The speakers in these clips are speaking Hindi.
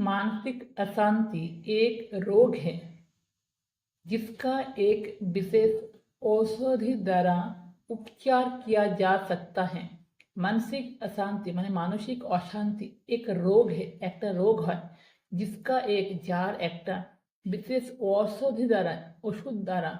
मानसिक अशांति एक रोग है जिसका एक विशेष औषधि द्वारा उपचार किया जा सकता है মানসিক অশান্তি মানে মানসিক অশান্তি এক রোগ হে একটা রোগ হয় जिसका एक যার একটা বিশেষ औषधि দ্বারা ওষুধ দ্বারা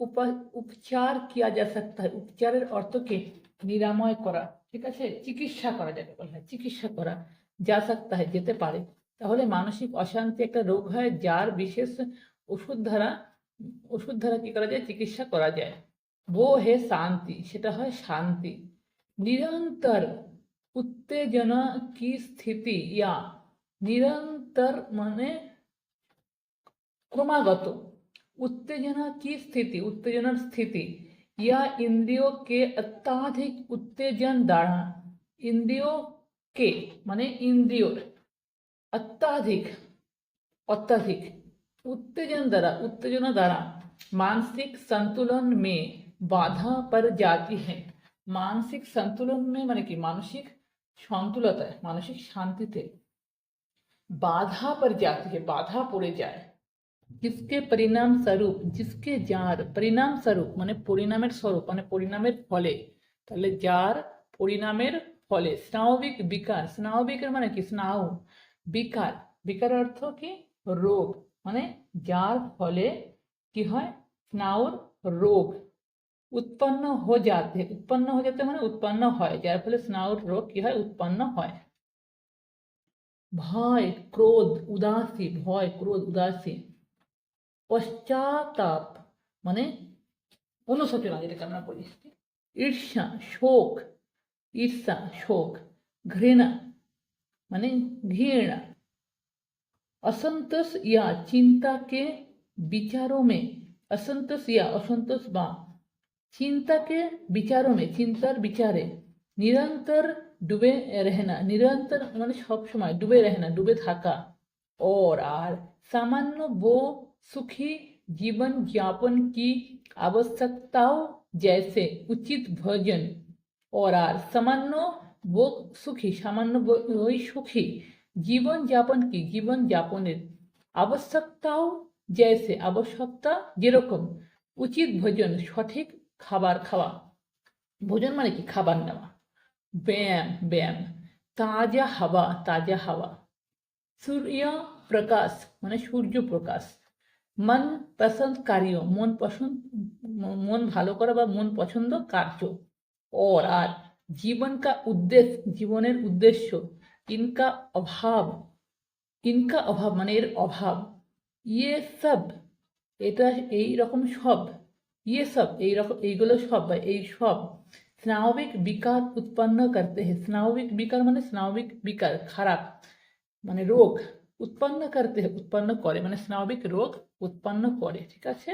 উপা- উপচার কিয়া যা सकता है উপচারের অর্থকে নিরাময় করা ঠিক আছে চিকিৎসা করা যাকে বলা হয় চিকিৎসা করা যা सकता है যেতে পারে তাহলে মানসিক অশান্তি একটা রোগ হয়, যার বিশেষ ওষুধ দ্বারা ওষুধ দ্বারা কী করা যায়? চিকিৎসা করা যায়। বো হে শান্তি, সেটা হয় শান্তি। निरंतर उत्तेजना की स्थिति या निरंतर माने क्रमागत उत्तेजना की स्थिति उत्तेजना स्थिति या इंद्रियों के अत्याधिक उत्तेजन द्वारा इंद्रियों के माने इंद्रियों अत्याधिक अत्याधिक उत्तेजन द्वारा उत्तेजना द्वारा मानसिक संतुलन में बाधा पड़ जाती है मानसिक संतुलन में মানে কি মানসিক সন্তুলতায় মানসিক শান্তিতে बाधा पर जाती है बाधा পড়ে যায় जिसके परिणाम स्वरूप जिसके যার পরিণাম স্বরূপ মানে পরিণামের স্বরূপ মানে পরিণামের ফলে তাহলে যার পরিণামের ফলে স্নায়বিক বিকার স্নায়বিকের মানে কি স্নায়ু বিকার বিকার অর্থ কি রোগ মানে যার ফলে কি হয় স্নাউর রোগ উৎপন্ন হো যাতে উৎপন্ন হয়ে যেতে মানে উৎপন্ন হয় যার ফলে স্নাউর রোগ কি হয় উৎপন্ন হয় ভয় ক্রোধ উদাসী ভয় ক্রোধ উদাসী পশ্চাতাপ মানে অনুশোচনা যেটাকে আমরা বলি ঈর্ষা শোক ঈর্ষা শোক ঘৃণা মানে ঘৃণা असंतोष या चिंता के विचारों में असंतोष या असंतोष बा चिंता के विचारों में चिंतार विचारे निरंतर डूबे रहना निरंतर মানে সব সময় ডুবে रहना ডুবে থাকা और আর सामान्य वो सुखी जीवन यापन की आवश्यकताओं जैसे उचित भोजन और আর सामान्य ভোগ সুখী, সামান্য ওই সুখী জীবন যাপন কি জীবন যাপনের আবশ্যকতাও যেসে আবশ্যকতা যেরকম, উচিত ভোজন, সঠিক খাবার খাওয়া। ভোজন মানে কি? খাবার নেওয়া। ব্যায়াম ব্যায়াম। তাজা হাওয়া তাজা হাওয়া। সূর্য প্রকাশ মানে সূর্য প্রকাশ। মন পছন্দ কার্য, মন পছন্দ, মন ভালো করা বা মন পছন্দ কার্য। ওর আর। জীবন কা উদ্দেশ্য জীবনের উদ্দেশ্য ইনকা অভাব ইনকা অভাব মানে এর অভাব ইয়ে সব এটা এই রকম সব ইয়ে সব এই রকম এইগুলো সব বা এই সব স্নায়বিক বিকার উৎপন্ন করতে হয় স্নায়বিক বিকার মানে স্নায়বিক বিকার খারাপ মানে রোগ উৎপন্ন করতে উৎপন্ন করে মানে স্নায়বিক রোগ উৎপন্ন করে ঠিক আছে